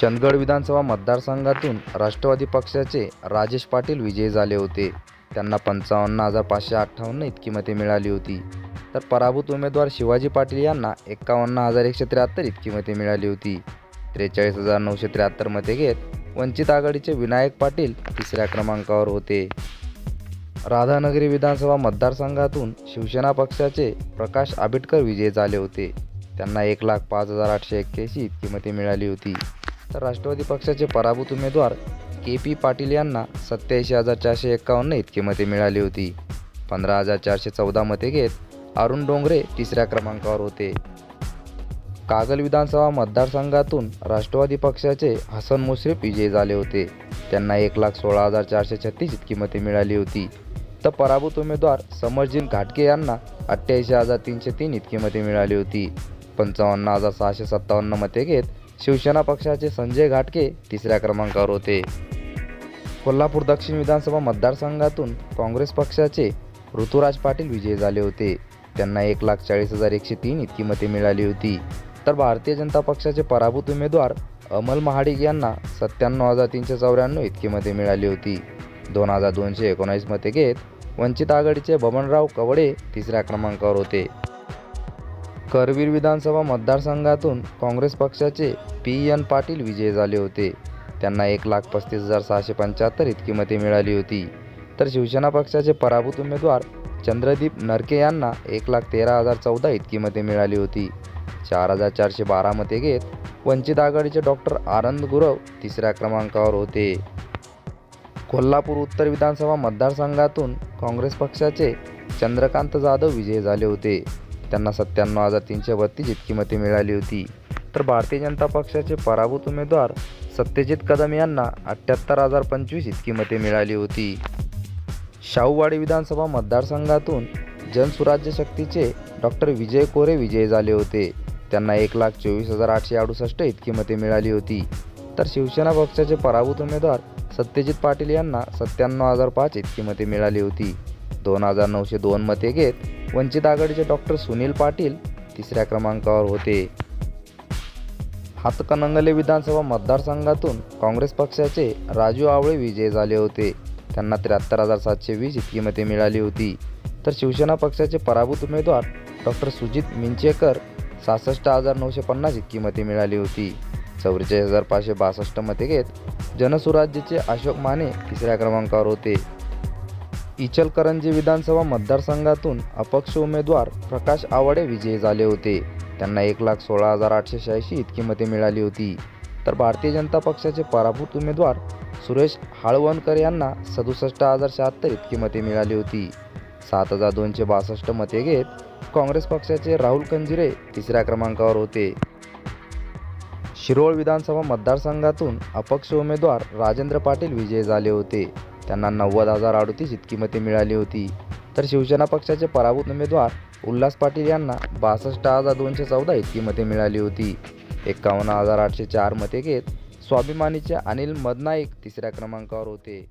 चंदगड विधानसभा मतदारसंघातून राष्ट्रवादी पक्षाचे राजेश पाटील विजयी झाले होते. त्यांना पंचावन्न हजार पाचशे अठ्ठावन्न इतकी मते मिळाली होती. तर पराभूत उमेदवार शिवाजी पाटील यांना एक्कावन्न हजार एकशे त्र्याहत्तर इतकी मते मिळाली होती. त्रेचाळीस हजार नऊशे त्र्याहत्तर मते घेत वंचित आघाडीचे विनायक पाटील तिसऱ्या क्रमांकावर होते. राधानगरी विधानसभा मतदारसंघातून शिवसेना पक्षाचे प्रकाश आंबेडकर विजयी झाले होते. त्यांना एक लाख पाच हजार आठशे एक्क्याऐंशी इतकी मते मिळाली होती. तर राष्ट्रवादी पक्षाचे पराभूत उमेदवार के पी पाटील यांना सत्याऐंशी हजार चारशे एक्कावन्न इतकी मते मिळाली होती. पंधरा हजार चारशे चौदा मते घेत अरुण डोंगरे तिसऱ्या क्रमांकावर होते. कागल विधानसभा मतदारसंघातून राष्ट्रवादी पक्षाचे हसन मुश्रीफ विजयी झाले होते. त्यांना एक लाख सोळा हजार चारशे छत्तीस इतकी मते मिळाली होती. तर पराभूत उमेदवार समरजीन घाटके यांना अठ्ठ्याऐंशी हजार तीनशे तीन इतकी मते मिळाली होती. पंचावन्न हजार सहाशे सत्तावन्न मते घेत शिवसेना पक्षाचे संजय घाटके तिसऱ्या क्रमांकावर होते. कोल्हापूर दक्षिण विधानसभा मतदारसंघातून काँग्रेस पक्षाचे ऋतुराज पाटील विजयी झाले होते. त्यांना एक लाख चाळीस हजार एकशे तीन इतकी मते मिळाली होती. तर भारतीय जनता पक्षाचे पराभूत उमेदवार अमल महाडिक यांना सत्त्याण्णव हजार तीनशे चौऱ्याण्णव इतकी मते मिळाली होती. दोन हजार दोनशे एकोणावीस मते घेत वंचित आघाडीचे बबनराव कवडे तिसऱ्या क्रमांकावर होते. करवीर विधानसभा मतदारसंघातून काँग्रेस पक्षाचे पी. एन. पाटील विजयी झाले होते. त्यांना एक लाख पस्तीस हजार सहाशे पंच्याहत्तर इतकी मते मिळाली होती. तर शिवसेना पक्षाचे पराभूत उमेदवार चंद्रदीप नरके यांना एक लाख तेरा हजार चौदा इतकी मते मिळाली होती. चार हजार चारशे बारा मते घेत वंचित आघाडीचे डॉक्टर आनंद गुरव तिसऱ्या क्रमांकावर होते. कोल्हापूर उत्तर विधानसभा मतदारसंघातून काँग्रेस पक्षाचे चंद्रकांत जाधव विजयी झाले होते. त्यांना सत्त्याण्णव हजार तीनशे बत्तीस इतकी मते मिळाली होती. तर भारतीय जनता पक्षाचे पराभूत उमेदवार सत्यजित कदम यांना अठ्ठ्याहत्तर हजार पंचवीस इतकी मते मिळाली होती. शाहूवाडी विधानसभा मतदारसंघातून जनसुराज्य शक्तीचे डॉक्टर विजय कोरे विजयी झाले होते. त्यांना एक लाख चोवीस हजार आठशे अडुसष्ट इतकी मते मिळाली होती. तर शिवसेना पक्षाचे पराभूत उमेदवार सत्यजित पाटील यांना सत्त्याण्णव हजार पाच इतकी मते मिळाली होती. दोन हजार नऊशे दोन मते घेत वंचित आघाडीचे डॉक्टर सुनील पाटील तिसऱ्या क्रमांकावर होते. हातकणंगले विधानसभा मतदारसंघातून काँग्रेस पक्षाचे राजू आवळे विजयी झाले होते. त्यांना त्र्याहत्तर हजार सातशे वीस इतकी मते मिळाली होती. तर शिवसेना पक्षाचे पराभूत उमेदवार डॉक्टर सुजित मिंचेकर सहासष्ट हजार नऊशे पन्नास इतकी मते मिळाली होती. चौवेचाळीस हजार पाचशे बासष्ट मते घेत जनसुराज्यचे अशोक माने तिसऱ्या क्रमांकावर होते. इचलकरंजी विधानसभा मतदारसंघातून अपक्ष उमेदवार प्रकाश आवाडे विजयी झाले होते. त्यांना एक लाख सोळा हजार आठशे शहाऐंशी इतकी मते मिळाली होती. तर भारतीय जनता पक्षाचे पराभूत उमेदवार सुरेश हाळवणकर यांना सदुसष्ट हजार शहात्तर इतकी मते मिळाली होती. सात हजार दोनशे बासष्ट मते घेत काँग्रेस पक्षाचे राहुल कंजिरे तिसऱ्या क्रमांकावर होते. शिरोळ विधानसभा मतदारसंघातून अपक्ष उमेदवार राजेंद्र पाटील विजयी झाले होते. त्यांना नव्वद हजार अडतीस इतकी मते मिळाली होती. तर शिवसेना पक्षाचे पराभूत उमेदवार उल्हास पाटील यांना बासष्ट हजार दोनशे चौदा इतकी मते मिळाली होती. एकावन्न हजार आठशे चार मते घेत स्वाभिमानीचे अनिल मदनाईक तिसऱ्या क्रमांकावर होते.